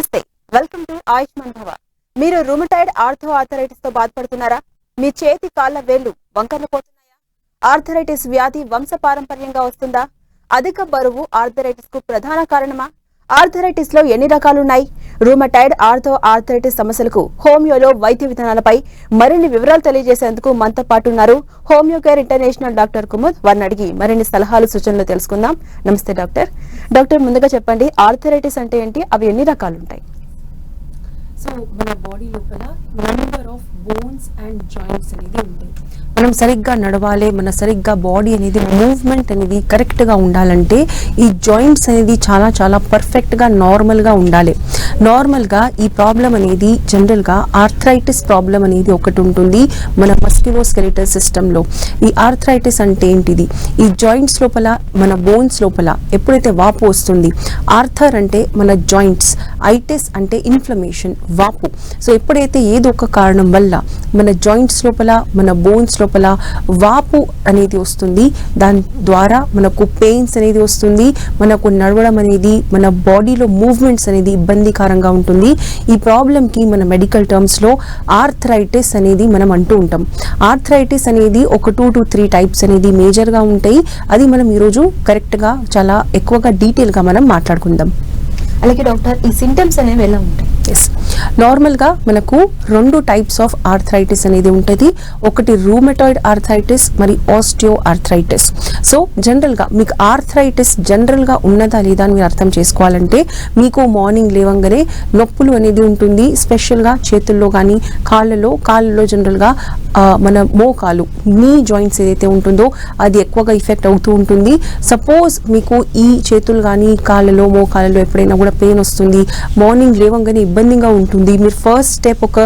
నమస్తే. Welcome to Ayushman భవ. మీరు రూమటైడ్ ఆర్థో ఆర్థరైటిస్తో బాధపడుతున్నారా? మీ చేతి కాళ్ళ వేళ్ళు వంకర్లు పోతున్నాయా? ఆర్థరైటిస్ వ్యాధి వంశ పారంపర్యంగా వస్తుందా? అధిక బరువు ఆర్థరైటిస్కు ప్రధాన కారణమా? ఆర్థరైటిస్లో ఎన్ని రకాలున్నాయి? రూమటైడ్ ఆర్థో ఆర్థరైటిస్ సమస్యలకు హోమియోలో వైద్య విధానాలపై మరిన్ని వివరాలు తెలియజేసేందుకు మనతో పాటు ఉన్నారు Homeo Care International doctor Kumud. వారిని అడిగి మరిన్ని సలహాలు సూచనలు తెలుసుకుందాం. నమస్తే డాక్టర్. డాక్టర్ ముందుగా చెప్పండి ఆర్థరైటిస్ అంటే ఏంటి? అవి ఎన్ని రకాలు ఉంటాయి సో మన బాడీ లోపల number of bones and joints అనేది ఉంటాయి. మనం సరిగ్గా నడవాలి మన సరిగ్గా బాడీ అనేది మూవ్మెంట్ అనేది కరెక్ట్గా ఉండాలంటే ఈ జాయింట్స్ అనేది చాలా చాలా పర్ఫెక్ట్గా నార్మల్గా ఉండాలి. నార్మల్గా ఈ ప్రాబ్లం అనేది జనరల్గా ఆర్థరైటిస్ ప్రాబ్లం అనేది ఒకటి ఉంటుంది మన మస్క్యులోస్కెలిటల్ సిస్టంలో. ఈ ఆర్థరైటిస్ అంటే ఏంటిది? ఈ జాయింట్స్ లోపల మన బోన్స్ లోపల ఎప్పుడైతే వాపు వస్తుంది ఆర్థర్ అంటే మన జాయింట్స్ ఐటిస్ అంటే ఇన్ఫ్లమేషన్ వాపు. సో ఎప్పుడైతే ఏదో ఒక కారణం వల్ల మన జాయింట్స్ లోపల మన బోన్స్ లోపల వాపు అనేది వస్తుంది దాని ద్వారా మనకు పెయిన్స్ అనేది వస్తుంది మనకు నడవడం అనేది మన బాడీలో మూవ్మెంట్స్ అనేది ఇబ్బందికరంగా ఉంటుంది. ఈ ప్రాబ్లంకి మన మెడికల్ టర్మ్స్లో ఆర్థరైటిస్ అనేది మనం అంటూ ఉంటాం. ఆర్థరైటిస్ అనేది ఒక టూ టు త్రీ టైప్స్ అనేది మేజర్గా ఉంటాయి. అది మనం ఈరోజు కరెక్ట్గా చాలా ఎక్కువగా డీటెయిల్గా మనం మాట్లాడుకుందాం. అలాగే డాక్టర్ ఈ సింటమ్స్ అనేవి ఎలా ఉంటాయి? ఆర్థరైటిస్ నార్మల్గా మనకు రెండు టైప్స్ ఆఫ్ ఆర్థరైటిస్ అనేది ఉంటుంది ఒకటి రూమెటాయిడ్ ఆర్థరైటిస్ మరి ఆస్టియో ఆర్థరైటిస్ సో జనరల్గా మీకు ఆర్థరైటిస్ జనరల్గా ఉన్నదా లేదా అని మీరు అర్థం చేసుకోవాలంటే మీకు మార్నింగ్ లేవంగానే నొప్పులు అనేది ఉంటుంది స్పెషల్గా చేతుల్లో కానీ కాళ్ళలో కాళ్ళలో జనరల్గా మన మోకాలు నీ జాయింట్స్ ఏదైతే ఉంటుందో అది ఎక్కువగా ఇఫెక్ట్ అవుతూ ఉంటుంది సపోజ్ మీకు ఈ చేతులు కానీ కాళ్ళలో మోకాళ్ళలో ఎప్పుడైనా కూడా పెయిన్ వస్తుంది మార్నింగ్ లేవంగానే ఇబ్బందిగా ఉంటుంది. మీరు ఫస్ట్ స్టెప్ ఒక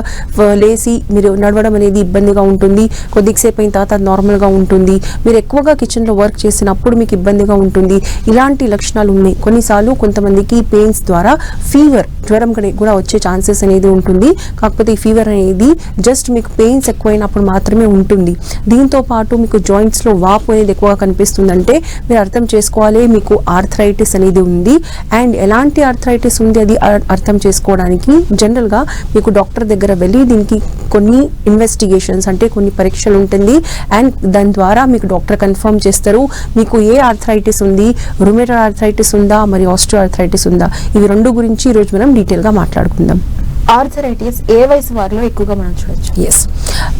లేసి మీరు నడవడం అనేది ఇబ్బందిగా ఉంటుంది. కొద్దిసేపు అయిన తర్వాత నార్మల్గా ఉంటుంది. మీరు ఎక్కువగా కిచెన్లో వర్క్ చేసినప్పుడు మీకు ఇబ్బందిగా ఉంటుంది. ఇలాంటి లక్షణాలు ఉన్నాయి. కొన్నిసార్లు కొంతమందికి పెయిన్స్ ద్వారా ఫీవర్ జ్వరం కూడా వచ్చే ఛాన్సెస్ అనేది ఉంటుంది. కాకపోతే ఈ ఫీవర్ అనేది జస్ట్ మీకు పెయిన్స్ ఎక్కువైనప్పుడు మాత్రమే ఉంటుంది. దీంతో పాటు మీకు జాయింట్స్లో వాపు అనేది ఎక్కువగా కనిపిస్తుందంటే మీరు అర్థం చేసుకోవాలి. మీకు ఆర్థరైటిస్ అనేది ఉంది. అండ్ ఎలాంటి ఆర్థరైటిస్ ఉంది అది అర్థం చేసుకోవడానికి జనరల్గా మీకు డాక్టర్ దగ్గర వెళ్ళి దీనికి కొన్ని ఇన్వెస్టిగేషన్స్ అంటే కొన్ని పరీక్షలు ఉంటుంది. అండ్ దాని ద్వారా మీకు డాక్టర్ కన్ఫర్మ్ చేస్తారు. మీకు ఏ ఆర్థరైటిస్ ఉంది? రుమేటల్ ఆర్థరైటిస్ ఉందా? మరి ఆస్ట్రో ఆర్థరైటిస్ ఉందా? ఇవి రెండు గురించి ఈరోజు మనం డీటెయిల్గా మాట్లాడుకుందాం. ఆర్థరైటిస్ ఏ వయసు వారిలో ఎక్కువగా మనం చూడొచ్చు? ఎస్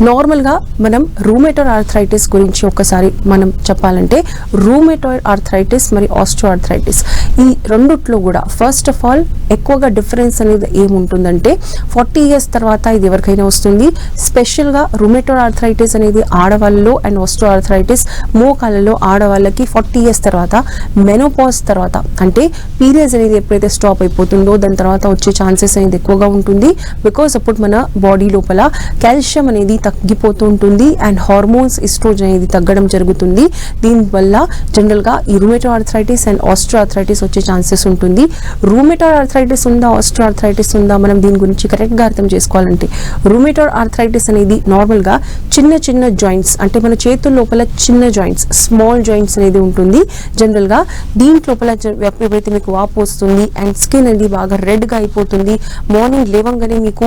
నార్మల్గా మనం రూమేటోర్ ఆర్థరైటిస్ గురించి ఒకసారి మనం చెప్పాలంటే రూమేటోర్ ఆర్థరైటిస్ మరియు ఆస్ట్రో ఆర్థరైటిస్ ఈ రెండిట్లో కూడా ఫస్ట్ ఆఫ్ ఆల్ ఎక్కువగా డిఫరెన్స్ అనేది ఏముంటుందంటే ఫార్టీ ఇయర్స్ తర్వాత ఇది ఎవరికైనా వస్తుంది. స్పెషల్గా రూమేటోర్ ఆర్థరైటిస్ అనేది ఆడవాళ్ళలో అండ్ ఆస్ట్రో ఆర్థరైటిస్ మోకాళ్ళలో ఆడవాళ్ళకి ఫార్టీ ఇయర్స్ తర్వాత మెనోపాజ్ తర్వాత అంటే పీరియడ్స్ అనేది ఎప్పుడైతే స్టాప్ అయిపోతుందో దాని తర్వాత వచ్చే ఛాన్సెస్ అనేది ఎక్కువగా ఉంటుంది బికాస్ అప్పుడు మన బాడీ లోపల కాల్షియం అనేది తగ్గిపోతూ ఉంటుంది అండ్ హార్మోన్స్ ఇస్ట్రోజన్ అనేది తగ్గడం జరుగుతుంది. దీనివల్ల జనరల్గా ఈ rheumatoid arthritis and astro arthritis వచ్చే ఛాన్సెస్ ఉంటుంది. రూమేటో ఆర్థరైటిస్ ఉందా ఆస్ట్రో ఆర్థరైటిస్ ఉందా మనం దీని గురించి కరెక్ట్గా అర్థం చేసుకోవాలంటే రూమేటో ఆర్థరైటిస్ అనేది నార్మల్గా చిన్న చిన్న జాయింట్స్ అంటే మన చేతుల లోపల చిన్న జాయింట్స్ స్మాల్ జాయింట్స్ అనేది ఉంటుంది. జనరల్గా దీంట్లోపల ఎప్పుడైతే మీకు వాపు వస్తుంది అండ్ స్కిన్ అనేది బాగా రెడ్గా అయిపోతుంది మార్నింగ్ లేవంగానే మీకు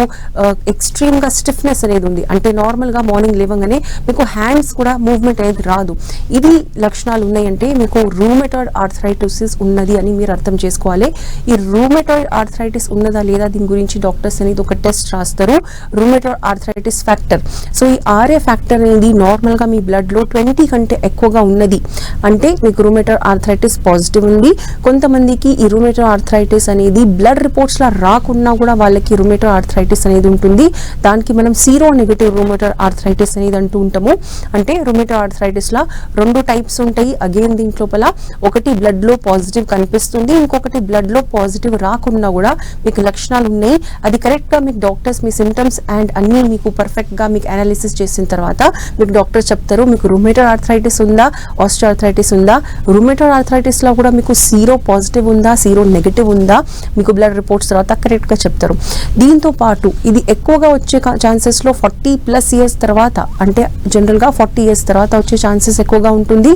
ఎక్స్ట్రీమ్గా స్టిఫ్నెస్ అనేది ఉంది. అంటే నార్మల్గా మార్నింగ్ లేవంగానే మీకు హ్యాండ్స్ కూడా మూవ్మెంట్ అనేది రాదు. ఇది లక్షణాలు ఉన్నాయంటే మీకు రూమెటాయిడ్ ఆర్థరైటిసిస్ ఉన్నది అని మీరు అర్థం చేసుకోవాలి. ఈ రూమెటాయిడ్ ఆర్థరైటిస్ ఉన్నదా లేదా దీని గురించి డాక్టర్స్ అనేది ఒక టెస్ట్ రాస్తారు. రూమెటాయిడ్ ఆర్థరైటిస్ ఫ్యాక్టర్ సో ఈ ఆర్ఏ ఫ్యాక్టర్ అనేది నార్మల్గా మీ బ్లడ్లో ట్వంటీ కంటే ఎక్కువగా ఉన్నది. అంటే మీకు రూమెటాయిడ్ ఆర్థరైటిస్ పాజిటివ్ ఉంది. కొంతమందికి ఈ రూమెటాయిడ్ ఆర్థరైటిస్ అనేది బ్లడ్ రిపోర్ట్స్లో రాకున్నా కూడా వాళ్ళకి రూమేటో ఆర్థరైటిస్ అనేది ఉంటుంది. దానికి మనం సీరో నెగిటివ్ రూమేటో ఆర్థరైటిస్ అనేది అంటూ ఉంటాము. అంటే రూమేటో ఆర్థరైటిస్లో రెండు టైప్స్ ఉంటాయి. అగైన్ దీంట్లోపల ఒకటి బ్లడ్లో పాజిటివ్ కనిపిస్తుంది. ఇంకొకటి బ్లడ్లో పాజిటివ్ రాకున్నా కూడా మీకు లక్షణాలు ఉన్నాయి. అది కరెక్ట్గా మీకు డాక్టర్స్ మీ సిమ్టమ్స్ అండ్ అన్నీ మీకు పర్ఫెక్ట్గా మీకు అనాలిసిస్ చేసిన తర్వాత మీకు డాక్టర్ చెప్తారు మీకు రూమేటర్ ఆర్థరైటిస్ ఉందా? ఆస్ట్రో ఆర్థరైటిస్ ఉందా రూమేటర్ ఆర్థరైటిస్లో కూడా మీకు సీరో పాజిటివ్ ఉందా? సీరో నెగిటివ్ ఉందా? మీకు బ్లడ్ రిపోర్ట్స్ తర్వాత కరెక్ట్గా చెప్తారు. దీంతో పాటు ఇది ఎక్కువగా వచ్చే ఛాన్సెస్లో ఫార్టీ ప్లస్ ఇయర్స్ తర్వాత అంటే జనరల్గా ఫార్టీ ఇయర్స్ తర్వాత వచ్చే ఛాన్సెస్ ఎక్కువగా ఉంటుంది.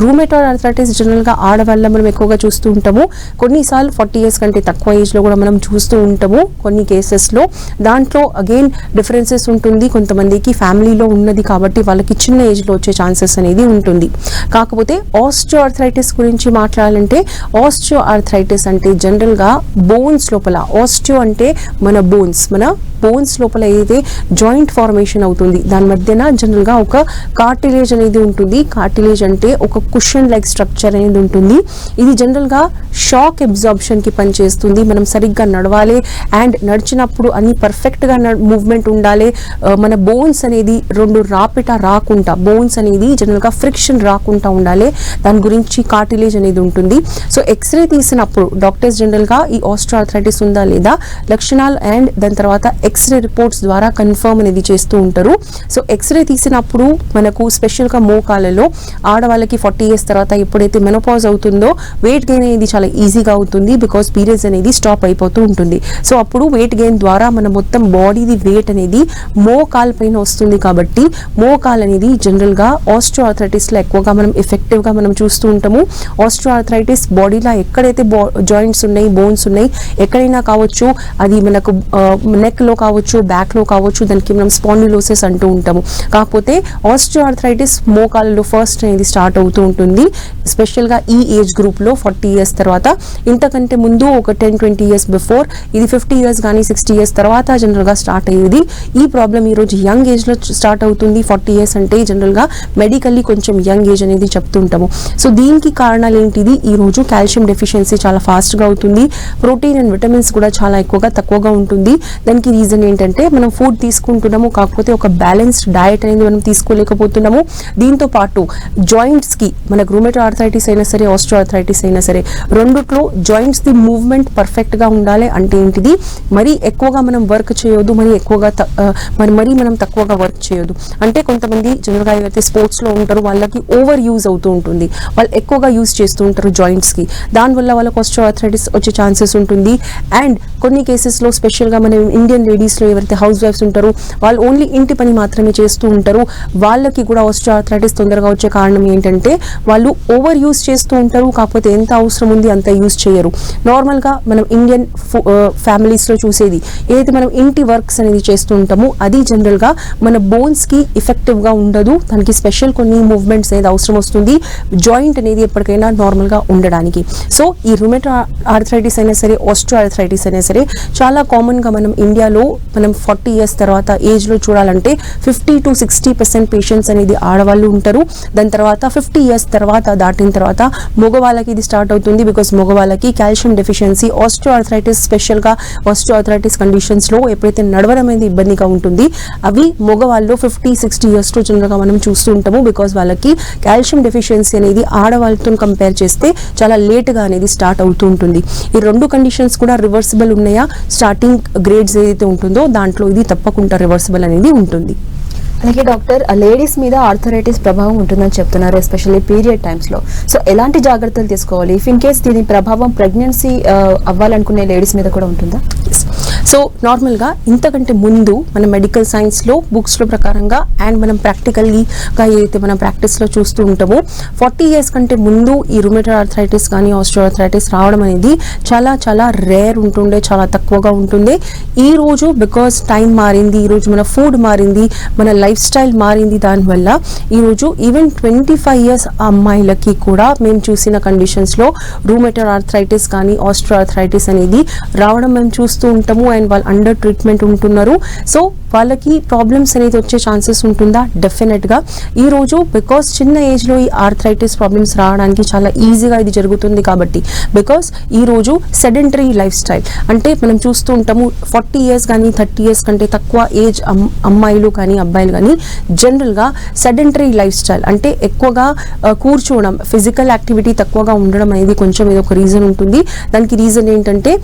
రూమెటాయిడ్ ఆర్థరైటిస్ జనరల్గా ఆడవాళ్ళ మనం ఎక్కువగా చూస్తూ ఉంటాము. కొన్నిసార్లు ఫార్టీ ఇయర్స్ కంటే తక్కువ ఏజ్లో కూడా మనం చూస్తూ ఉంటాము కొన్ని కేసెస్లో దాంట్లో అగైన్ డిఫరెన్సెస్ ఉంటుంది. కొంతమందికి ఫ్యామిలీలో ఉన్నది కాబట్టి వాళ్ళకి చిన్న ఏజ్లో వచ్చే ఛాన్సెస్ అనేది ఉంటుంది. కాకపోతే ఆస్ట్రో ఆర్థరైటిస్ గురించి మాట్లాడాలంటే ఆస్ట్రో ఆర్థరైటిస్ అంటే జనరల్గా బోన్స్ లోపల ఆస్టియో అంటే మన బోన్స్ మన బోన్స్ లోపల ఏదైతే జాయింట్ ఫార్మేషన్ అవుతుంది దాని మధ్యన జనరల్గా ఒక కార్టిలేజ్ అనేది ఉంటుంది. కార్టిలేజ్ అంటే ఒక కుషన్ లైక్ స్ట్రక్చర్ అనేది ఉంటుంది. ఇది జనరల్గా షాక్ అబ్జార్ప్షన్కి పనిచేస్తుంది. మనం సరిగ్గా నడవాలి అండ్ నడిచినప్పుడు అన్ని పర్ఫెక్ట్గా మూవ్మెంట్ ఉండాలి. మన బోన్స్ అనేది రెండు రాపిట రాకుండా బోన్స్ అనేది జనరల్గా ఫ్రిక్షన్ రాకుండా ఉండాలి. దాని గురించి కార్టిలేజ్ అనేది ఉంటుంది. సో ఎక్స్రే తీసినప్పుడు డాక్టర్స్ జనరల్గా ఈ ఆస్ట్రార్థరైటిస్ ఉందా లేదా లక్షణాలు అండ్ దాని తర్వాత ఎక్స్రే రిపోర్ట్స్ ద్వారా కన్ఫర్మ్ అనేది చేస్తూ ఉంటారు. సో ఎక్స్రే తీసినప్పుడు మనకు స్పెషల్గా మోకాలలో ఆడవాళ్ళకి ఫార్టీ ఇయర్స్ తర్వాత ఎప్పుడైతే మెనోపాజ్ అవుతుందో వెయిట్ గెయిన్ అనేది చాలా ఈజీగా అవుతుంది బికాస్ పీరియడ్స్ అనేది స్టాప్ అయిపోతూ ఉంటుంది. సో అప్పుడు వెయిట్ గెయిన్ ద్వారా మన మొత్తం బాడీది వెయిట్ అనేది మోకాల్ పైన వస్తుంది కాబట్టి మోకాల్ అనేది జనరల్గా ఆస్ట్రో ఆర్థరైటిస్లో ఎక్కువగా మనం ఎఫెక్టివ్గా మనం చూస్తూ ఉంటాము. ఆస్ట్రో ఆర్థరైటిస్ బాడీలో ఎక్కడైతే జాయింట్స్ ఉన్నాయి బోన్స్ ఉన్నాయి ఎక్కడైనా కావచ్చు అది మనకు నెక్లో కావచ్చు బ్యాక్లో కావచ్చు దానికి మనం స్పాండిలోసెస్ అంటూ ఉంటాము. కాకపోతే ఆస్ట్రో ఆర్థరైటిస్ మోకాలలో ఫస్ట్ అనేది స్టార్ట్ అవుతూ ఉంటుంది. స్పెషల్గా ఈ ఏజ్ గ్రూప్లో ఫార్టీ ఇయర్స్ తర్వాత. ఇంతకంటే ముందు ఒక టెన్ ట్వంటీ ఇయర్స్ బిఫోర్ ఇది ఫిఫ్టీ ఇయర్స్ కానీ సిక్స్టీ ఇయర్స్ తర్వాత జనరల్గా స్టార్ట్ అయ్యేది. ఈ ప్రాబ్లం ఈరోజు యంగ్ ఏజ్లో స్టార్ట్ అవుతుంది. ఫార్టీ ఇయర్స్ అంటే జనరల్గా మెడికల్లీ కొంచెం యంగ్ ఏజ్ అనేది చెప్తుంటాము. సో దీనికి కారణాలు ఏంటిది? ఈ రోజు కాల్షియం డెఫిషియన్సీ చాలా ఫాస్ట్గా అవుతుంది. ప్రోటీన్ అండ్ విటమిన్స్ కూడా చాలా ఎక్కువగా తక్కువగా ఉంటుంది దానికి రీజన్ ఏంటంటే మనం ఫుడ్ తీసుకుంటున్నాము కాకపోతే ఒక బ్యాలెన్స్డ్ డయట్ అనేది మనం తీసుకోలేకపోతున్నాము. దీంతో పాటు జాయింట్స్కి మనకు రూమెటో ఆర్థరైటిస్ అయినా సరే ఆస్ట్రో ఆర్థరైటిస్ అయినా సరే రెండుట్లో జాయింట్స్ ది మూవ్మెంట్ పర్ఫెక్ట్గా ఉండాలి అంటే ఏంటిది? మరీ ఎక్కువగా మనం వర్క్ చేయొద్దు మరి ఎక్కువగా మరి మరీ మనం తక్కువగా వర్క్ చేయొద్దు. అంటే కొంతమంది జనరల్గా ఏవైతే స్పోర్ట్స్లో ఉంటారో వాళ్ళకి ఓవర్ యూజ్ అవుతూ ఉంటుంది. వాళ్ళు ఎక్కువగా యూజ్ చేస్తూ ఉంటారు జాయింట్స్కి దానివల్ల వాళ్ళకి ఆస్ట్రో ఆర్థరైటిస్ వచ్చే ఛాన్సెస్ ఉంటుంది. అండ్ కొన్ని కేసెస్లో స్పెషల్గా మన ఇండియన్ లేడీస్లో ఎవరైతే హౌస్ వైఫ్స్ ఉంటారో వాళ్ళు ఓన్లీ ఇంటి పని మాత్రమే చేస్తూ ఉంటారు. వాళ్ళకి కూడా ఆస్ట్రో ఆర్థరైటిస్ తొందరగా వచ్చే కారణం ఏంటంటే వాళ్ళు ఓవర్ యూస్ చేస్తూ ఉంటారు కాకపోతే ఎంత అవసరం ఉంది అంత యూస్ చేయరు. నార్మల్గా మనం ఇండియన్ ఫ్యామిలీస్లో చూసేది ఏదైతే మనం ఇంటి వర్క్స్ అనేది చేస్తూ ఉంటామో అది జనరల్గా మన బోన్స్కి ఎఫెక్టివ్గా ఉండదు. దానికి స్పెషల్ కొన్ని మూవ్మెంట్స్ అనేది అవసరం వస్తుంది. జాయింట్ అనేది ఎప్పటికైనా నార్మల్గా ఉండడానికి. సో ఈ రుమెటో ఆర్థరైటిస్ అయినా సరే ఆస్ట్రో ఆర్థరైటిస్ అయినా సరే చాలా కామన్గా మనం ఇండియాలో మనం ఫార్టీ ఇయర్స్ తర్వాత ఏజ్లో చూడాలంటే fifty to sixty percent patients అనేది ఆడవాళ్ళు ఉంటారు. దాని తర్వాత ఫిఫ్టీ ఇయర్స్ తర్వాత దాటిన తర్వాత మగవాళ్ళకి ఇది స్టార్ట్ అవుతుంది బికాస్ మగవాళ్ళకి కాల్షియం డెఫిషియన్సీ ఆస్ట్రో ఆర్థరైటిస్ స్పెషల్గా ఆస్ట్రో ఆర్థరైటిస్ కండిషన్స్లో ఎప్పుడైతే నడవడం అనేది ఇబ్బందిగా ఉంటుంది అవి మగవాళ్ళు ఫిఫ్టీ సిక్స్టీ ఇయర్స్లో జనరల్గా మనం చూస్తూ ఉంటాము బికాస్ వాళ్ళకి కాల్షియం డెఫిషియన్సీ అనేది ఆడవాళ్ళతో కంపేర్ చేస్తే చాలా లేట్గా అనేది స్టార్ట్ అవుతూ ఉంటుంది. ఈ రెండు కండిషన్స్ కూడా రివర్సిబుల్ ఉన్నాయా? స్టార్టింగ్ గ్రేడ్స్ ఏదైతే ఉంటుందో దాంట్లో ఇది తప్పకుండా రివర్సిబుల్ అనేది ఉంటుంది. అలాగే డాక్టర్ లేడీస్ మీద ఆర్థరైటిస్ ప్రభావం ఉంటుందని చెప్తున్నారు ఎస్పెషల్లీ పీరియడ్ టైమ్స్లో సో ఎలాంటి జాగ్రత్తలు తీసుకోవాలి? ఇఫ్ ఇన్ కేస్ దీని ప్రభావం ప్రెగ్నెన్సీ అవ్వాలనుకునే లేడీస్ మీద కూడా ఉంటుందా? సో నార్మల్గా ఇంతకంటే ముందు మన మెడికల్ సైన్స్లో బుక్స్లో ప్రకారంగా అండ్ మనం ప్రాక్టికల్గా ఏదైతే మనం ప్రాక్టీస్లో చూస్తూ ఉంటామో ఫార్టీ ఇయర్స్ కంటే ముందు ఈ రుమెటల్ ఆర్థరైటిస్ కానీ ఆస్ట్రో ఆర్థరైటిస్ రావడం అనేది చాలా చాలా రేర్ ఉంటుండే చాలా తక్కువగా ఉంటుండే. ఈ రోజు బికాస్ టైం మారింది ఈరోజు మన ఫుడ్ మారింది మన లైఫ్ స్టైల్ మారింది దానివల్ల ఈరోజు ఈవెన్ ట్వంటీ ఫైవ్ ఇయర్స్ అమ్మాయిలకి కూడా మేము చూసిన కండిషన్స్లో రూమెటర్ ఆర్థరైటిస్ కానీ ఆస్ట్రో ఆర్థరైటిస్ అనేది రావడం మేము చూస్తూ ఉంటాము. అండ్ వాళ్ళు అండర్ ట్రీట్మెంట్ ఉంటున్నారు. సో వాళ్ళకి ప్రాబ్లమ్స్ అనేది వచ్చే ఛాన్సెస్ ఉంటుందా? డెఫినెట్గా ఈరోజు బికాస్ చిన్న ఏజ్లో ఈ ఆర్థరైటిస్ ప్రాబ్లమ్స్ రావడానికి చాలా ఈజీగా ఇది జరుగుతుంది కాబట్టి. బికాస్ ఈరోజు సెడెంటరీ లైఫ్ స్టైల్ అంటే మనం చూస్తూ ఉంటాము ఫార్టీ ఇయర్స్ కానీ థర్టీ ఇయర్స్ కంటే తక్కువ ఏజ్ అమ్మాయిలు కానీ అబ్బాయిలు కానీ జనరల్గా సెడెంటరీ లైఫ్ స్టైల్ అంటే ఎక్కువగా కూర్చోవడం ఫిజికల్ యాక్టివిటీ తక్కువగా ఉండడం అనేది కొంచెం ఏదో ఒక రీజన్ ఉంటుంది. దానికి రీజన్ ఏంటంటే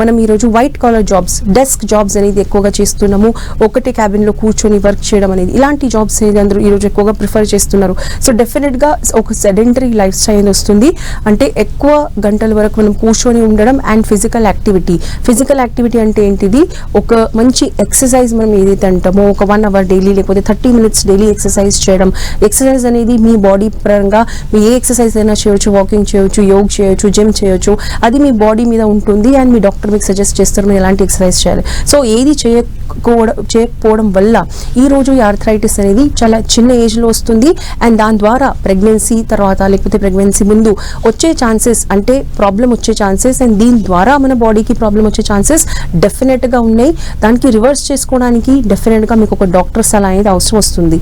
మనం ఈరోజు white collar jobs desk jobs అనేది ఎక్కువగా చేస్తున్నాము. ఒకటే క్యాబిన్లో కూర్చొని వర్క్ చేయడం అనేది ఇలాంటి జాబ్స్ అనేది అందరూ ఈరోజు ఎక్కువగా ప్రిఫర్ చేస్తున్నారు. సో డెఫినెట్గా ఒక సెడెంటరీ లైఫ్ స్టైల్ వస్తుంది. అంటే ఎక్కువ గంటల వరకు మనం కూర్చొని ఉండడం and physical activity. Physical activity అంటే ఏంటిది? ఒక మంచి ఎక్సర్సైజ్ మనం ఏదైతే అంటామో ఒక వన్ అవర్ డైలీ లేకపోతే థర్టీ మినిట్స్ డైలీ ఎక్సర్సైజ్ చేయడం. ఎక్సర్సైజ్ అనేది మీ బాడీ పరంగా మీ ఏ ఎక్సర్సైజ్ అయినా చేయొచ్చు వాకింగ్ చేయొచ్చు యోగ్ చేయొచ్చు జిమ్ చేయొచ్చు. అది మీ బాడీ మీద ఉంటుంది అండ్ మీ డాక్టర్ మీకు సజెస్ట్ చేస్తారు ఎలాంటి ఎక్సర్సైజ్ చేయాలి. సో ఏది చేయకపోవడం చేయకపోవడం వల్ల ఈ రోజు ఈ ఆర్థరైటిస్ అనేది చాలా చిన్న ఏజ్లో వస్తుంది. అండ్ దాని ద్వారా ప్రెగ్నెన్సీ తర్వాత లేకపోతే ప్రెగ్నెన్సీ ముందు వచ్చే ఛాన్సెస్ అంటే ప్రాబ్లం వచ్చే ఛాన్సెస్ అండ్ దీని ద్వారా మన బాడీకి ప్రాబ్లం వచ్చే ఛాన్సెస్ డెఫినెట్గా ఉన్నాయి. దానికి రివర్స్ చేసుకోవడానికి డెఫినెట్గా మీకు ఒక డాక్టర్ సలహా అనేది అవసరం వస్తుంది.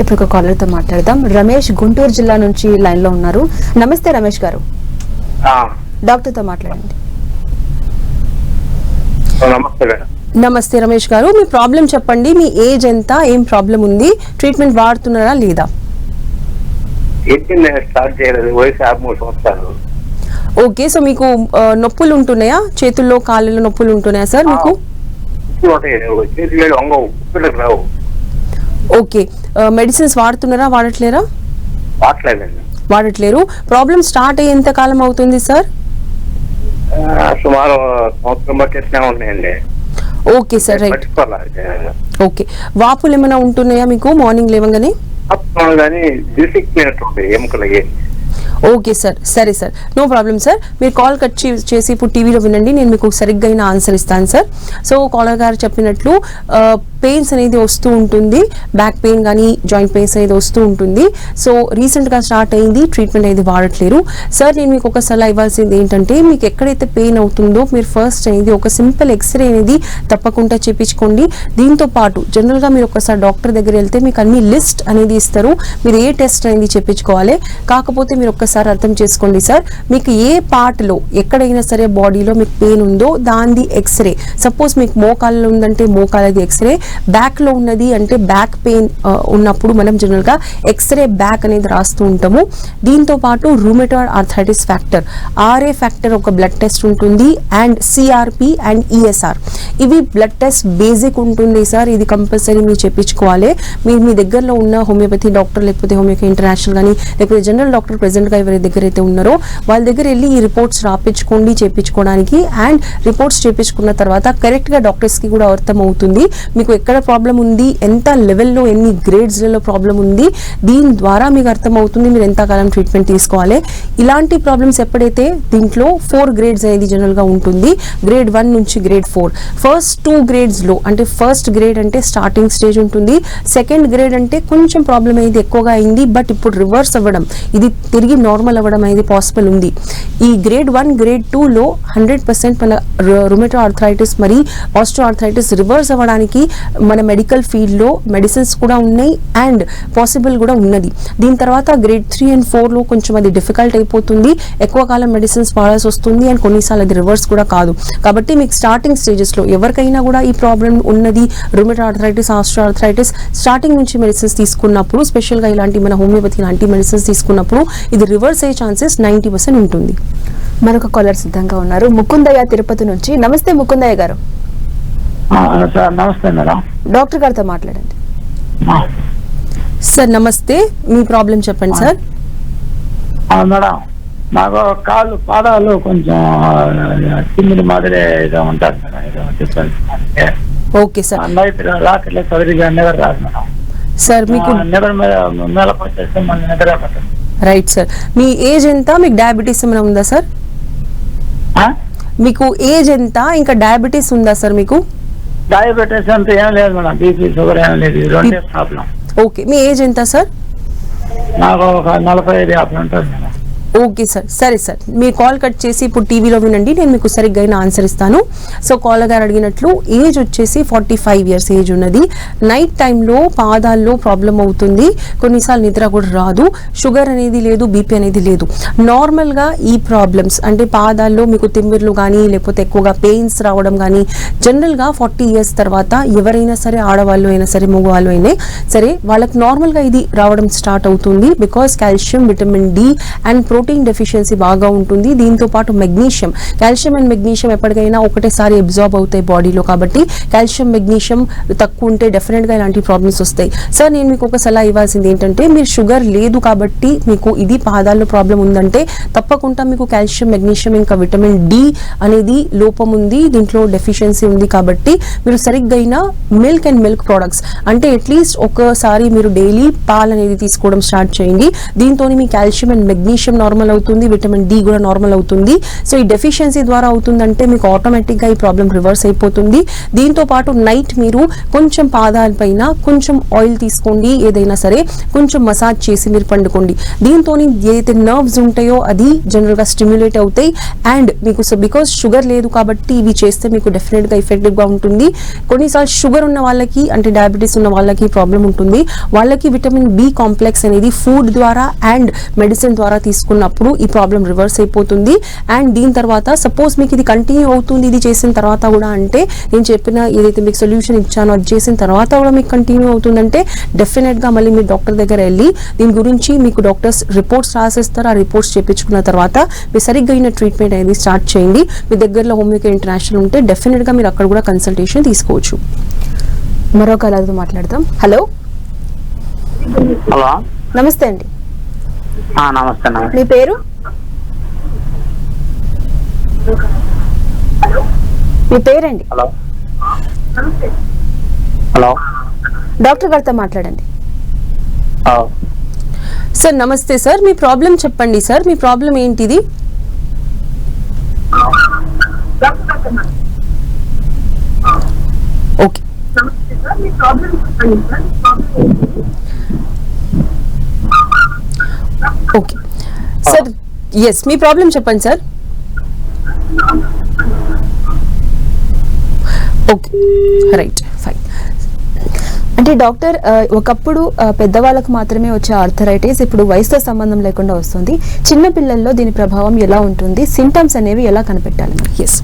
ఇప్పుడు ఒక caller తో మాట్లాడదాం. రమేష్ గుంటూరు జిల్లా నుంచి లైన్లో ఉన్నారు. నమస్తే రమేష్ గారు. ఆ, డాక్టర్తో మాట్లాడండి. నమస్తే మేడం. నమస్తే రమేష్ గారు మీ ప్రాబ్లం చెప్పండి మీ ఏజ్ ఎంత ఏం ప్రాబ్లం ఉంది ట్రీట్మెంట్ వాడుతున్నారా లేదా? ఏంటి నేను స్టార్ట్ చేయలేదు వయసు యాభై మూడు సంవత్సరాలు. ఓకే సో మీకు నొప్పులు ఉంటున్నాయా? చేతుల్లో కాళ్ళలో నొప్పులు ఉంటున్నాయా సార్ మీకు? ఓకే మెడిసిన్స్ వాడుతున్నారా వాడట్లేరా? వాడట్లేరు. ప్రాబ్లం స్టార్ట్ అయ్యి ఎంత కాలం అవుతుంది సార్? సుమారు సంవత్సరం ఉన్నాయండి. Okay sir right. ఓకే. వాపులు ఏమైనా ఉంటున్నాయా మీకు మార్నింగ్ లేవగానే? ఓకే సార్ సరే సార్. No problem sir. మీరు కాల్ కట్ చేసి ఇప్పుడు టీవీలో వినండి. నేను మీకు సరిగ్గా ఆన్సర్ ఇస్తాను సార్. సో కాలర్ గారు చెప్పినట్లు పెయిన్స్ అనేది వస్తూ ఉంటుంది. బ్యాక్ పెయిన్ కానీ జాయింట్ పెయిన్స్ అనేది వస్తూ ఉంటుంది. సో రీసెంట్గా స్టార్ట్ అయింది ట్రీట్మెంట్ అనేది వాడట్లేరు. సార్ నేను మీకు ఒక సలహా ఇవ్వాల్సింది ఏంటంటే మీకు ఎక్కడైతే పెయిన్ అవుతుందో మీరు ఫస్ట్ అనేది ఒక సింపుల్ ఎక్స్రే అనేది తప్పకుండా చేపించుకోండి. దీంతో పాటు జనరల్గా మీరు ఒకసారి డాక్టర్ దగ్గర వెళ్తే మీకు అన్ని లిస్ట్ అనేది ఇస్తారు. మీరు ఏ టెస్ట్ అనేది చేపించుకోవాలి. కాకపోతే మీరు ఒక్కసారి అర్థం చేసుకోండి సార్ మీకు ఏ పార్ట్లో ఎక్కడైనా సరే బాడీలో మీకు పెయిన్ ఉందో దానిది ఎక్స్రే సపోజ్ మీకు మోకాలలో ఉందంటే మోకాలది ఎక్స్రే బ్యాక్లో ఉన్నది అంటే బ్యాక్ పెయిన్ uh, ఉన్నప్పుడు మనం జనరల్గా ఎక్స్రే బ్యాక్ అనేది రాస్తూ ఉంటాము. దీంతో పాటు rheumatoid arthritis factor RA factor ఒక బ్లడ్ టెస్ట్ ఉంటుంది అండ్ సిఆర్పి అండ్ ఈఎస్ఆర్ ఇవి బ్లడ్ టెస్ట్ బేసిక్ ఉంటుంది సార్ ఇది కంపల్సరీ మీరు చెప్పించుకోవాలి. మీరు మీ దగ్గరలో ఉన్న హోమియోపతి డాక్టర్ లేకపోతే హోమియోపతి ఇంటర్నేషనల్ కానీ లేకపోతే జనరల్ డాక్టర్ ప్రెసెంట్గా ఎవరి దగ్గర అయితే ఉన్నారో వాళ్ళ దగ్గర వెళ్ళి ఈ రిపోర్ట్స్ రాపించుకోండి చేపించుకోవడానికి అండ్ రిపోర్ట్స్ చేపించుకున్న తర్వాత కరెక్ట్గా డాక్టర్స్కి కూడా అర్థం అవుతుంది మీకు ఎక్కడ ప్రాబ్లం ఉంది ఎంత లెవెల్లో ఎన్ని గ్రేడ్స్లలో ప్రాబ్లం ఉంది దీని ద్వారా మీకు అర్థమవుతుంది మీరు ఎంతకాలం ట్రీట్మెంట్ తీసుకోవాలి. ఇలాంటి ప్రాబ్లమ్స్ ఎప్పుడైతే దీంట్లో ఫోర్ గ్రేడ్స్ అనేది జనరల్గా ఉంటుంది గ్రేడ్ వన్ నుంచి గ్రేడ్ ఫోర్ ఫస్ట్ టూ గ్రేడ్స్లో అంటే ఫస్ట్ గ్రేడ్ అంటే స్టార్టింగ్ స్టేజ్ ఉంటుంది సెకండ్ గ్రేడ్ అంటే కొంచెం ప్రాబ్లం అనేది ఎక్కువగా అయింది బట్ ఇప్పుడు రివర్స్ అవ్వడం ఇది తిరిగి నార్మల్ అవ్వడం అనేది పాసిబుల్ ఉంది. ఈ గ్రేడ్ వన్ గ్రేడ్ టూలో హండ్రెడ్ పర్సెంట్ మన రుమెటో ఆర్థరైటిస్ మరి ఆస్ట్రో ఆర్థరైటిస్ రివర్స్ అవ్వడానికి మన మెడికల్ ఫీల్డ్లో మెడిసిన్స్ కూడా ఉన్నాయి అండ్ పాసిబుల్ కూడా ఉన్నది. దీని తర్వాత గ్రేడ్ త్రీ అండ్ ఫోర్లో కొంచెం అది డిఫికల్ట్ అయిపోతుంది. ఎక్కువ కాలం మెడిసిన్స్ వాడాల్సి వస్తుంది అండ్ కొన్నిసార్లు అది రివర్స్ కూడా కాదు. కాబట్టి మీకు స్టార్టింగ్ స్టేజెస్లో ఎవరికైనా కూడా ఈ ప్రాబ్లం ఉన్నది. Rheumatoid arthritis astro arthritis starting నుంచి మెడిసిన్స్ తీసుకున్నప్పుడు స్పెషల్గా ఇలాంటి మన హోమియోపతి లాంటి మెడిసిన్స్ తీసుకున్నప్పుడు ఇది రివర్స్ అయ్యే ఛాన్సెస్ నైంటీ పర్సెంట్ ఉంటుంది. మరొక కాలర్ సిద్ధంగా ఉన్నారు. ముకుందయ్య తిరుపతి నుంచి. నమస్తే ముకుందయ్య గారు. సార్ నమస్తే మేడం. డాక్టర్ గారితో మాట్లాడండి. సార్ నమస్తే. మీ ప్రాబ్లం చెప్పండి సార్. మేడం నాకు కాళ్ళు పాదాలు కొంచెం తిమ్మిడి మాదిరి ఏదో ఉంటుంది మేడం ఓకే సార్. నైట్ రాత్రి సరిగా నిద్ర రాదు మేడం. సార్ మీకు నిద్ర మీద మేలకు వచ్చేస్తే మళ్ళీ నిద్ర రైట్ సార్. మీ ఏజ్ ఎంత? మీకు డయాబెటీస్ ఏమైనా ఉందా సార్? మీకు ఏజ్ ఎంత? ఇంకా డయాబెటీస్ ఉందా సార్ మీకు? డయాబెటీస్ అంతా ఏం లేదు మేడం బీపీ షుగర్ ఏం లేదు ఇది రెండే ప్రాబ్లం ఓకే మీ ఏజ్ ఎంత సార్ నాకు ఒక నలభై ఐదు యాభై ఉంటుంది మేడం ఓకే సార్ సరే సార్ మీరు కాల్ కట్ చేసి ఇప్పుడు టీవీలో వినండి. నేను మీకు సరిగ్గా అయిన ఆన్సర్ ఇస్తాను. సో కాల్ గారు అడిగినట్లు ఏజ్ వచ్చేసి ఫార్టీ ఫైవ్ ఇయర్స్ ఏజ్ ఉన్నది నైట్ టైంలో పాదాల్లో ప్రాబ్లం అవుతుంది. కొన్నిసార్లు నిద్ర కూడా రాదు. షుగర్ అనేది లేదు బీపీ అనేది లేదు. నార్మల్గా ఈ ప్రాబ్లమ్స్ అంటే పాదాల్లో మీకు తిమ్మిర్లు కానీ లేకపోతే ఎక్కువగా పెయిన్స్ రావడం కానీ జనరల్గా ఫార్టీ ఇయర్స్ తర్వాత ఎవరైనా సరే ఆడవాళ్ళు అయినా సరే మగవాళ్ళు అయినా సరే వాళ్ళకి నార్మల్గా ఇది రావడం స్టార్ట్ అవుతుంది. Because calcium vitamin D and pro protein deficiency బాగా ఉంటుంది. దీంతో పాటు మెగ్నీషియం కాల్షియం అండ్ మెగ్నీషియం ఎప్పటికైనా ఒకటేసారి అబ్జార్బ్ అవుతాయి బాడీలో కాబట్టి కాల్షియం మెగ్నీషియం తక్కువ ఉంటే డెఫినెట్గా ఇలాంటి ప్రాబ్లమ్స్ వస్తాయి. సార్ నేను మీకు ఒక సలహా ఇవ్వాల్సింది ఏంటంటే మీరు షుగర్ లేదు కాబట్టి మీకు ఇది పాదాల్లో ప్రాబ్లం ఉందంటే తప్పకుండా మీకు కాల్షియం మెగ్నీషియం ఇంకా విటమిన్ డి అనేది లోపం ఉంది దీంట్లో డెఫిషియన్సీ ఉంది కాబట్టి మీరు సరిగ్గా మిల్క్ అండ్ మిల్క్ ప్రోడక్ట్స్ అంటే అట్లీస్ట్ ఒకసారి మీరు డైలీ పాలు అనేది తీసుకోవడం స్టార్ట్ చేయండి. దీంతో మీ కాల్షియం అండ్ మెగ్నీషియం నార్మల్ అవుతుంది విటమిన్ డి కూడా నార్మల్ అవుతుంది. సో ఈ డెఫిషియన్సీ ద్వారా అవుతుందంటే మీకు ఆటోమేటిక్గా ఈ ప్రాబ్లం రివర్స్ అయిపోతుంది. దీంతో పాటు నైట్ మీరు కొంచెం పాదాలపైన కొంచెం ఆయిల్ తీసుకోండి ఏదైనా సరే కొంచెం మసాజ్ చేసి మీరు పండుకోండి. దీంతో ఏదైతే నర్వ్స్ ఉంటాయో అది జనరల్గా స్టిమ్యులేట్ అవుతాయి. అండ్ మీకు సో బికాస్ షుగర్ లేదు కాబట్టి ఇవి చేస్తే మీకు డెఫినెట్గా ఎఫెక్టివ్గా ఉంటుంది. కొన్నిసార్లు షుగర్ ఉన్న వాళ్ళకి అంటే డయాబెటీస్ ఉన్న వాళ్ళకి ప్రాబ్లం ఉంటుంది. వాళ్ళకి విటమిన్ బి కాంప్లెక్స్ అనేది ఫుడ్ ద్వారా అండ్ మెడిసిన్ ద్వారా తీసుకున్న తీసుకున్నప్పుడు ఈ ప్రాబ్లం రివర్స్ అయిపోతుంది. అండ్ దీని తర్వాత సపోజ్ మీకు ఇది కంటిన్యూ అవుతుంది ఇది చేసిన తర్వాత కూడా అంటే నేను చెప్పిన ఏదైతే మీకు సొల్యూషన్ ఇచ్చానో అది చేసిన తర్వాత కూడా మీకు కంటిన్యూ అవుతుందంటే డెఫినెట్గా మళ్ళీ మీరు డాక్టర్ దగ్గర వెళ్ళి దీని గురించి మీకు డాక్టర్స్ రిపోర్ట్స్ రాసిస్తారు. ఆ రిపోర్ట్స్ చేపించుకున్న తర్వాత మీరు సరిగ్గా అయిన ట్రీట్మెంట్ అనేది స్టార్ట్ చేయండి. మీ దగ్గరలో హోమియోకేర్ ఇంటర్నేషనల్ ఉంటే డెఫినెట్గా మీరు అక్కడ కూడా కన్సల్టేషన్ తీసుకోవచ్చు. మరో కళతో మాట్లాడదాం. హలో హలో నమస్తే అండి. నమస్తే మీ పేరు? మీ పేరండి? హలో. హలో. డాక్టర్ గారితో మాట్లాడండి. ఆ, సార్ నమస్తే సార్. మీ ప్రాబ్లం చెప్పండి సార్. మీ ప్రాబ్లం ఏంటిది? ఓకే. ఓకే సార్ ఎస్ మీ ప్రాబ్లం చెప్పండి సార్ ఓకే రైట్ అంటే డాక్టర్ ఒకప్పుడు పెద్దవాళ్ళకు మాత్రమే వచ్చే ఆర్థరైటిస్ ఇప్పుడు వయసుతో సంబంధం లేకుండా వస్తుంది. చిన్న పిల్లల్లో దీని ప్రభావం ఎలా ఉంటుంది? సింటమ్స్ అనేవి ఎలా కనిపెట్టాలి ఎస్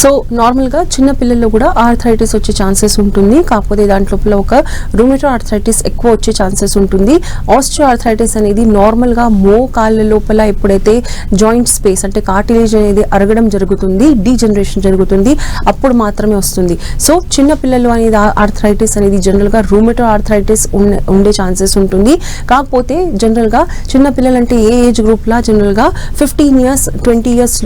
సో నార్మల్గా చిన్న పిల్లల్లో కూడా ఆర్థరైటిస్ వచ్చే ఛాన్సెస్ ఉంటుంది. కాకపోతే దాంట్లో ఒక రూమిటో ఆర్థరైటిస్ ఎక్కువ వచ్చే ఛాన్సెస్ ఉంటుంది. ఆస్ట్రో ఆర్థరైటిస్ అనేది నార్మల్గా మో కాళ్ళ లోపల ఎప్పుడైతే జాయింట్ స్పేస్ అంటే కార్టిలేజ్ అనేది అరగడం జరుగుతుంది డీజనరేషన్ జరుగుతుంది అప్పుడు మాత్రమే వస్తుంది. సో చిన్న పిల్లలు అనేది ఆర్థరైటిస్ అనేది జనరల్గా రూమెటో ఆర్థరైటిస్ ఉండే ఛాన్సెస్ ఉంటుంది. కాకపోతే జనరల్గా చిన్న పిల్లలు అంటే ఏ ఏజ్ గ్రూప్లా జనరల్గా fifteen years twenty years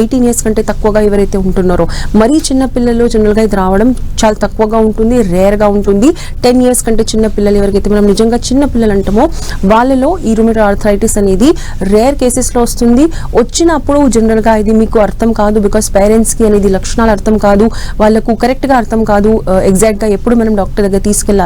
eighteen years కంటే తక్కువగా ఎవరైతే ఉంటున్నారో మరీ చిన్నపిల్లలు జనరల్గా ఇది రావడం చాలా తక్కువగా ఉంటుంది రేర్గా ఉంటుంది. టెన్ ఇయర్స్ కంటే చిన్న పిల్లలు ఎవరికైతే మనం నిజంగా చిన్న పిల్లలు అంటామో వాళ్ళలో ఈ రుమెటో ఆర్థరైటిస్ అనేది రేర్ కేసెస్లో వస్తుంది. వచ్చినప్పుడు జనరల్గా ఇది మీకు అర్థం కాదు బికాస్ పేరెంట్స్కి అనేది లక్షణాలు అర్థం కాదు వాళ్ళకు కరెక్ట్గా అర్థం కాదు uh, ఎగ్జాక్ట్గా ఎప్పుడు మనం డాక్టర్ దగ్గర తీసుకెళ్ళాలి.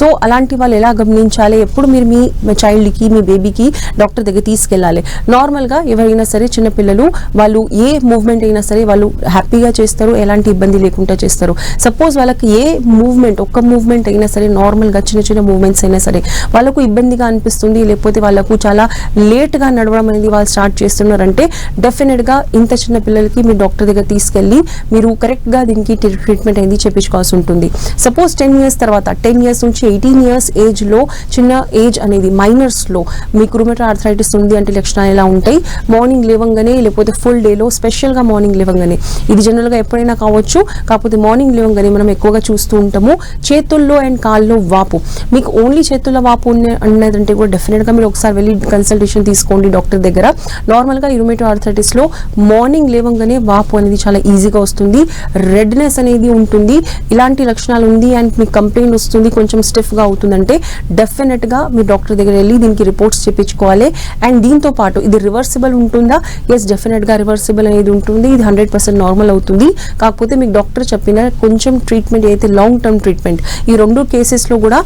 సో అలాంటి వాళ్ళు ఎలా గమనించాలి? ఎప్పుడు మీరు మీ చైల్డ్కి మీ బేబీకి డాక్టర్ దగ్గర తీసుకెళ్ళాలి. నార్మల్గా ఎవరైనా సరే చిన్న పిల్లలు వాళ్ళు ఏ మూవ్మెంట్ అయినా సరే వాళ్ళు హ్యాపీగా చేస్తారు ఎలాంటి ఇబ్బంది లేకుండా చేస్తారు. సపోజ్ వాళ్ళకి ఏ మూవ్మెంట్ ఒక్క మూవ్మెంట్ అయినా సరే నార్మల్గా చిన్న చిన్న మూవ్మెంట్స్ అయినా సరే వాళ్ళకు ఇబ్బందిగా అనిపిస్తుంది లేకపోతే వాళ్ళకు చాలా లేట్గా నడవడం అనేది వాళ్ళు స్టార్ట్ చేస్తున్నారంటే డెఫినెట్గా ఇంత చిన్న పిల్లలకి మీరు డాక్టర్ దగ్గర తీసుకెళ్ళి మీరు కరెక్ట్గా దీనికి ట్రీట్మెంట్ అనేది చెప్పించుకోవాల్సి ఉంటుంది. సపోజ్ టెన్ ఇయర్స్ తర్వాత టెన్ ఇయర్స్ నుంచి ఎయిటీన్ ఇయర్స్ ఏజ్లో చిన్న ఏజ్ అనేది మైనర్స్లో మీకు రుమటో ఆర్థరైటిస్ ఉంది అంటే లక్షణాలు ఎలా ఉంటాయి? మార్నింగ్ లేవంగానే లేకపోతే ఫుల్ డేలో స్పెషల్గా మార్నింగ్ లేవంగానే. ఇది జనరల్గా ఎప్పుడైనా కావచ్చు కాకపోతే మార్నింగ్ లేవంగానే మనం ఎక్కువగా చూస్తూ ఉంటాము. చేతుల్లో అండ్ కాల్లో వాపు. మీకు ఓన్లీ చేతుల్లో వాపు ఉన్న అన్నదంటే కూడా డెఫినెట్గా మీరు ఒకసారి వెళ్ళి కన్సల్టేషన్ తీసుకోండి డాక్టర్ దగ్గర. నార్మల్గా రుమేటో ఆర్థరైటిస్లో మార్నింగ్ లేవంగానే వాపు అనేది చాలా ఈజీగా వస్తుంది. రెడ్నెస్ అనేది ఉంటుంది. ఇలాంటి లక్షణాలు ఉంది అండ్ మీకు కంప్లైంట్ వస్తుంది. కొంచెం స్టిఫ్గా అవుతుందంటే డెఫినెట్గా మీరు డాక్టర్ దగ్గర వెళ్ళి దీనికి రిపోర్ట్స్ చెప్పించుకోవాలి అండ్ దీంతో పాటు ఇది రివర్సిబుల్ ఉంటుందా? ఎస్ డెఫినెట్గా రివర్సిబుల్ అనేది ఉంటుంది. ఇది హండ్రెడ్ పర్సెంట్ నార్మల్ అవుతుంది. కాకపోతే మీకు డాక్టర్ చెప్పిన కొంచెం ట్రీట్మెంట్ అయితే లాంగ్ టర్మ్ ట్రీట్మెంట్ ఈ రెండు కేసెస్లో కూడా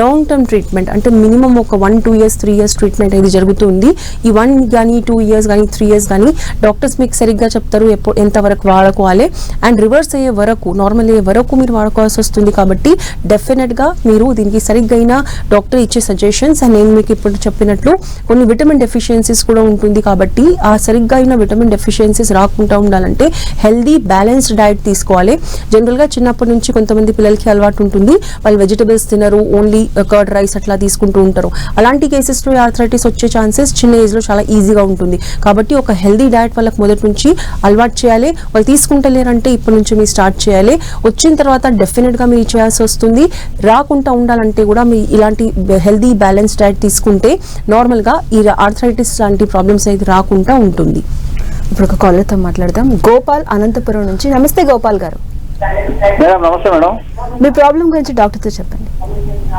లాంగ్ టర్మ్ ట్రీట్మెంట్ అంటే మినిమం ఒక one two years three years treatment అనేది జరుగుతుంది. ఈ వన్ కానీ టూ ఇయర్స్ కానీ త్రీ ఇయర్స్ కానీ డాక్టర్స్ మీకు సరిగ్గా చెప్తారు ఎప్పుడు ఎంతవరకు వాడుకోవాలి. అండ్ రివర్స్ అయ్యే వరకు నార్మల్ అయ్యే వరకు మీరు వాడుకోవాల్సి వస్తుంది కాబట్టి డెఫినెట్గా డెఫినెట్గా మీరు దీనికి సరిగ్గైన డాక్టర్ ఇచ్చే సజెషన్స్ అండ్ నేను మీకు ఇప్పుడు చెప్పినట్లు కొన్ని విటమిన్ డెఫిషియన్సీస్ కూడా ఉంటుంది కాబట్టి ఆ సరిగ్గా అయిన విటమిన్ డెఫిషియన్సీస్ రాకుండా ఉండాలంటే హెల్దీ బ్యాలెన్స్డ్ డైట్ తీసుకోవాలి. జనరల్గా చిన్నప్పటి నుంచి కొంతమంది పిల్లలకి అలవాటు ఉంటుంది. వాళ్ళు వెజిటబుల్స్ తినరు ఓన్లీ కర్డ్ రైస్ అట్లా తీసుకుంటూ ఉంటారు. అలాంటి కేసెస్లో ఆర్థరైటిస్ వచ్చే ఛాన్సెస్ చిన్న ఏజ్లో చాలా ఈజీగా ఉంటుంది. కాబట్టి ఒక హెల్దీ డైట్ వాళ్ళకి మొదటి నుంచి అలవాటు చేయాలి. వాళ్ళు తీసుకుంటలేరంటే ఇప్పటి నుంచి మీరు స్టార్ట్ చేయాలి. వచ్చిన తర్వాత డెఫినెట్గా మీరు చేయాల్సి వస్తుంది. రాకుండా ఉండాలంటే కూడా మీ ఇలాంటి హెల్దీ బ్యాలెన్స్ డైట్ తీసుకుంటే నార్మల్గా ఈ ఆర్థరైటిస్ లాంటి ప్రాబ్లమ్స్ అయితే రాకుండా ఉంటుంది. ఇప్పుడు ఒక కాలర్తో మాట్లాడదాం. గోపాల్ అనంతపురం నుంచి. నమస్తే గోపాల్ గారు. మేడం నమస్తే మేడం. మీ ప్రాబ్లం గురించి డాక్టర్తో చెప్పండి.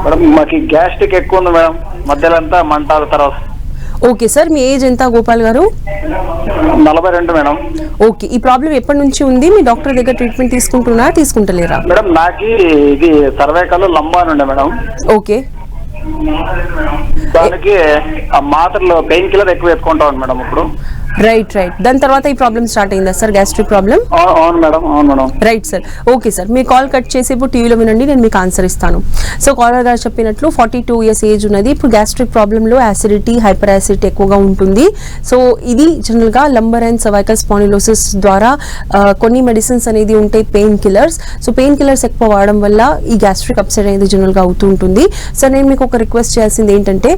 మేడం మాకు గ్యాస్ట్రిక్ ఎక్కువ ఉంది మేడం. మధ్యలో అంతా మంటాల తర్వాత ఓకే సార్ మీ ఏజ్ ఎంత గోపాల్ గారు? నలభై రెండు మేడం. ఓకే ఈ ప్రాబ్లం ఎప్పటి నుంచి ఉంది? మీ డాక్టర్ దగ్గర ట్రీట్మెంట్ తీసుకుంటున్నారా తీసుకుంటలేరా? మేడం నాకు ఇది సర్వేకల్ లంబాన్ ఉండే మేడం. ఓకే. దానికి ఆ మాత్రలు పెయిన్ కిల్లర్ ఎక్కువ వేసుకుంటాను మేడం ఇప్పుడు. రైట్ రైట్ దాని తర్వాత ఈ ప్రాబ్లం స్టార్ట్ అయిందా సార్ గ్యాస్ట్రిక్ ప్రాబ్లం అవును అవును మేడం అవును madam. Right sir okay sir మీ కాల్ కట్ చేసి ఇప్పుడు టీవీలో వినండి నేను మీకు ఆన్సర్ ఇస్తాను. సో కాలర్ గారు చెప్పినట్లు ఫార్టీ టూ ఇయర్స్ ఏజ్ ఉన్నది. ఇప్పుడు గ్యాస్ట్రిక్ ప్రాబ్లంలో యాసిడిటీ హైపర్ యాసిడిటీ ఎక్కువగా ఉంటుంది. సో ఇది జనరల్గా లంబర్ అండ్ సర్వైకల్ స్పానిలోసిస్ ద్వారా కొన్ని మెడిసిన్స్ అనేది ఉంటాయి painkillers so painkillers ఎక్కువ వాడడం వల్ల ఈ గ్యాస్ట్రిక్ అప్సెట్ అనేది జనరల్గా అవుతూ ఉంటుంది. సో నేను మీకు ఒక రిక్వెస్ట్ చేయాల్సింది ఏంటంటే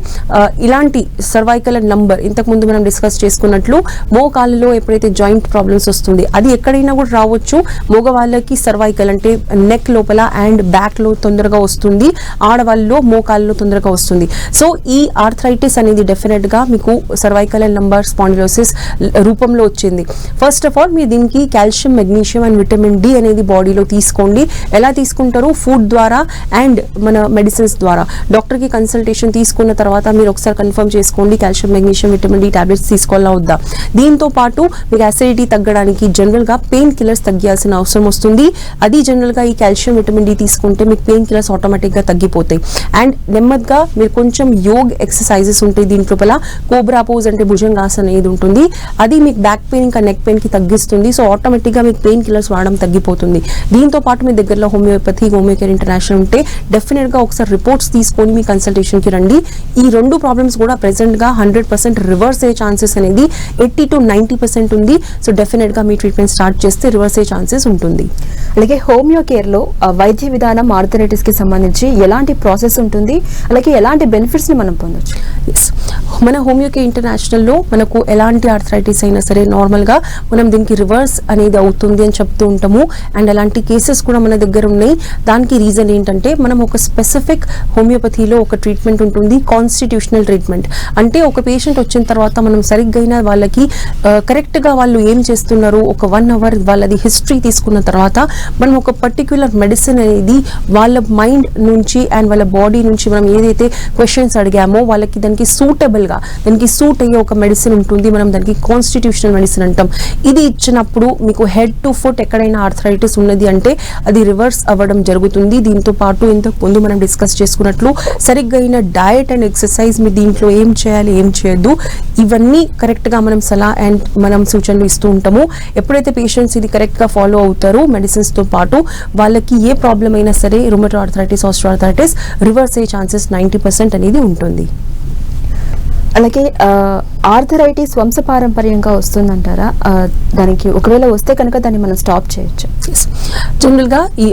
ఇలాంటి సర్వైకల్ నంబర్ ఇంతకుముందు మనం డిస్కస్ చేసుకున్నట్లు మోకాళ్ళలో ఎప్పుడైతే జాయింట్ ప్రాబ్లమ్స్ వస్తుంది అది ఎక్కడైనా కూడా రావచ్చు. మగవాళ్ళకి సర్వైకల్ అంటే నెక్ లోపల అండ్ బ్యాక్లో తొందరగా వస్తుంది. ఆడవాళ్ళలో మోకాళ్ళలో తొందరగా వస్తుంది. సో ఈ ఆర్థరైటిస్ అనేది డెఫినెట్గా మీకు సర్వైకల్ అండ్ నంబర్ స్పాండిలోసిస్ రూపంలో వచ్చింది. ఫస్ట్ ఆఫ్ ఆల్ మీరు దీనికి calcium magnesium and vitamin D అనేది బాడీలో తీసుకోండి. ఎలా తీసుకుంటారు? ఫుడ్ ద్వారా అండ్ మన మెడిసిన్స్ ద్వారా. డాక్టర్కి కన్సల్టేషన్ తీసుకున్న తర్వాత మీరు ఒకసారి కన్ఫర్మ్ చేసుకోండి calcium magnesium vitamin D tablets తీసుకోవాలా వద్దా? దీంతో పాటు మీకు అసిడిటీ తగ్గడానికి జనరల్గా పెయిన్ కిల్లర్స్ తగ్గాల్సిన అవసరం వస్తుంది. అది జనరల్గా ఈ కాల్షియం విటమిన్ డి తీసుకుంటే మీకు పెయిన్ కిల్లర్స్ ఆటోమేటిక్గా తగ్గిపోతాయి. అండ్ నెమ్మదిగా మీరు కొంచెం యోగ్ ఎక్సర్సైజెస్ ఉంటాయి దీంట్లోపల కోబ్రా పోజ్ అంటే భుజంగాసన్ అనేది ఉంటుంది? అది మీకు బ్యాక్ పెయిన్ ఇంకా నెక్ పెయిన్కి తగ్గిస్తుంది. సో ఆటోమేటిక్గా మీకు పెయిన్ కిల్లర్స్ వాడడం తగ్గిపోతుంది. దీంతో పాటు మీ దగ్గరలో హోమియోపతి హోమియోకేర్ ఇంటర్నేషనల్ ఉంటే డెఫినెట్గా ఒకసారి రిపోర్ట్స్ తీసుకొని మీ కన్సల్టేషన్కి రండి. ఈ రెండు ప్రాబ్లమ్స్ కూడా ప్రెసెంట్గా హండ్రెడ్ పర్సెంట్ రివర్స్ అయ్యే ఛాన్సెస్ అనేది ఎయిటీ టు నైన్టీ పర్సెంట్ ఉంది. సో డెఫినెట్గా మీ ట్రీట్మెంట్ స్టార్ట్ చేస్తే రివర్స్ అయ్యే ఛాన్సెస్ ఉంటుంది. అలాగే హోమియో కేర్లో ఆ, వైద్య విధానం ఆర్థరైటిస్కి సంబంధించి ఎలాంటి ప్రాసెస్ ఉంటుంది? అలాగే ఎలాంటి బెనిఫిట్స్ని మనం పొందొచ్చు? ఎస్ మన హోమియోకే ఇంటర్నేషనల్లో మనకు ఎలాంటి ఆర్థరైటిస్ అయినా సరే నార్మల్గా మనం దీనికి రివర్స్ అనేది అవుతుంది అని చెప్తూ ఉంటాము. అండ్ అలాంటి కేసెస్ కూడా మన దగ్గర ఉన్నాయి. దానికి రీజన్ ఏంటంటే మనం ఒక స్పెసిఫిక్ హోమియోపతిలో ఒక ట్రీట్మెంట్ ఉంటుంది. Constitutional treatment. అంటే ఒక పేషెంట్ వచ్చిన తర్వాత మనం సరిగ్గైన వాళ్ళకి కరెక్ట్ కరెక్ట్గా వాళ్ళు ఏం చేస్తున్నారు? ఒక వన్ అవర్ వాళ్ళది హిస్టరీ తీసుకున్న తర్వాత మనం ఒక పర్టిక్యులర్ మెడిసిన్ అనేది వాళ్ళ మైండ్ నుంచి అండ్ వాళ్ళ బాడీ నుంచి మనం ఏదైతే క్వశ్చన్స్ అడిగామో వాళ్ళకి దానికి సూటబుల్గా దానికి సూట్ అయ్యే ఒక మెడిసిన్ ఉంటుంది. మనం దానికి కాన్స్టిట్యూషనల్ మెడిసిన్ అంటాం. ఇది ఇచ్చినప్పుడు మీకు హెడ్ టు ఫుట్ ఎక్కడైనా ఆర్థరైటిస్ ఉన్నది అంటే అది రివర్స్ అవ్వడం జరుగుతుంది. దీంతో పాటు ఇంతకు ముందు మనం డిస్కస్ చేసుకున్నట్లు సరిగ్గా అయిన డయట్ అండ్ ఎక్సర్సైజ్ మీ దీంట్లో ఏం చేయాలి ఏం చేయొద్దు ఇవన్నీ కరెక్ట్గా మనం సలహా అండ్ మనం సూచనలు ఇస్తూ ఉంటాము. ఎప్పుడైతే పేషెంట్స్ ఇది కరెక్ట్గా ఫాలో అవుతారో మెడిసిన్స్తో పాటు వాళ్ళకి ఏ ప్రాబ్లం అయినా సరే రుమటో ఆర్థరైటిస్ ఆర్థరైటిస్ రివర్స్ అయ్యే ఛాన్సెస్ నైంటీ పర్సెంట్ అనేది ఉంటుంది. అలాగే ఆర్థరైటిస్ వంశపారంపర్యంగా వస్తుందంటారా? దానికి ఒకవేళ వస్తే కనుక దాన్ని మనం స్టాప్ చేయొచ్చు. జనరల్గా ఈ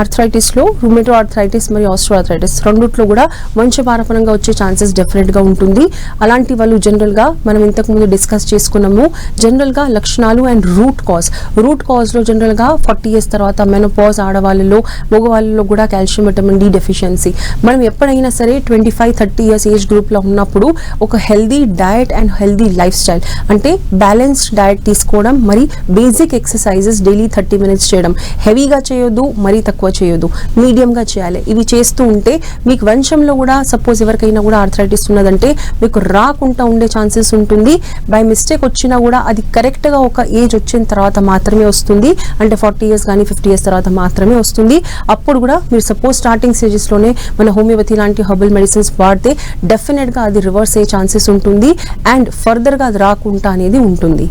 ఆర్థరైటిస్లో రుమెటో ఆర్థరైటిస్ మరియు ఆస్ట్రో ఆర్థరైటిస్ రెండుట్లో కూడా వంశపారపరంగా వచ్చే ఛాన్సెస్ డెఫినెట్గా ఉంటుంది. అలాంటి వాళ్ళు జనరల్గా మనం ఇంతకుముందు డిస్కస్ చేసుకున్నాము. జనరల్గా లక్షణాలు అండ్ రూట్ కాజ్. రూట్ కాజ్లో జనరల్గా ఫార్టీ ఇయర్స్ తర్వాత మెనోపాజ్ ఆడవాళ్ళలో మగవాళ్ళలో కూడా కాల్షియం విటమిన్ డి డెఫిషియన్సీ. మనం ఎప్పుడైనా సరే twenty five thirty years age గ్రూప్లో ఉన్నప్పుడు ఒక healthy diet and healthy lifestyle. అంటే బ్యాలెన్స్డ్ డైట్ తీసుకోవడం మరి basic exercises daily thirty minutes చేయడం. హెవీగా చేయొద్దు మరీ తక్కువ చేయొద్దు. మీడియంగా చేయాలి. ఇవి చేస్తూ ఉంటే మీకు వంశంలో కూడా సపోజ్ ఎవరికైనా కూడా ఆర్థరైటిస్ ఉన్నదంటే మీకు రాకుండా ఉండే ఛాన్సెస్ ఉంటుంది. బై మిస్టేక్ వచ్చినా కూడా అది కరెక్ట్గా ఒక ఏజ్ వచ్చిన తర్వాత మాత్రమే వస్తుంది. అంటే ఫార్టీ ఇయర్స్ కానీ ఫిఫ్టీ ఇయర్స్ తర్వాత మాత్రమే వస్తుంది. అప్పుడు కూడా మీరు సపోజ్ స్టార్టింగ్ స్టేజెస్లోనే మన హోమియోపతి లాంటి హర్బల్ మెడిసిన్స్ వాడితే డెఫినెట్గా అది రివర్స్ అయ్యే ఛాన్సెస్ ఉంటుంది. అండ్ అండ్ ఫర్దర్గా అది రాకుండా అనేది ఉంటుంది.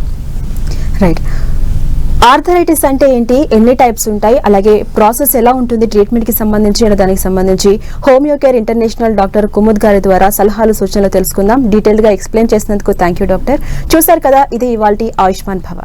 రైట్. ఆర్థరైటిస్ అంటే ఏంటి? ఎన్ని టైప్స్ ఉంటాయి? అలాగే ప్రాసెస్ ఎలా ఉంటుంది? ట్రీట్మెంట్కి సంబంధించి అనే దానికి సంబంధించి homeo care international doctor Kumud గారి ద్వారా సలహాలు సూచనలు తెలుసుకుందాం. డీటెయిల్గా ఎక్స్ప్లెయిన్ చేసినందుకు థ్యాంక్ యూ డాక్టర్. చూశారు కదా ఇది ఇవాళ ఆయుష్మాన్ భవ.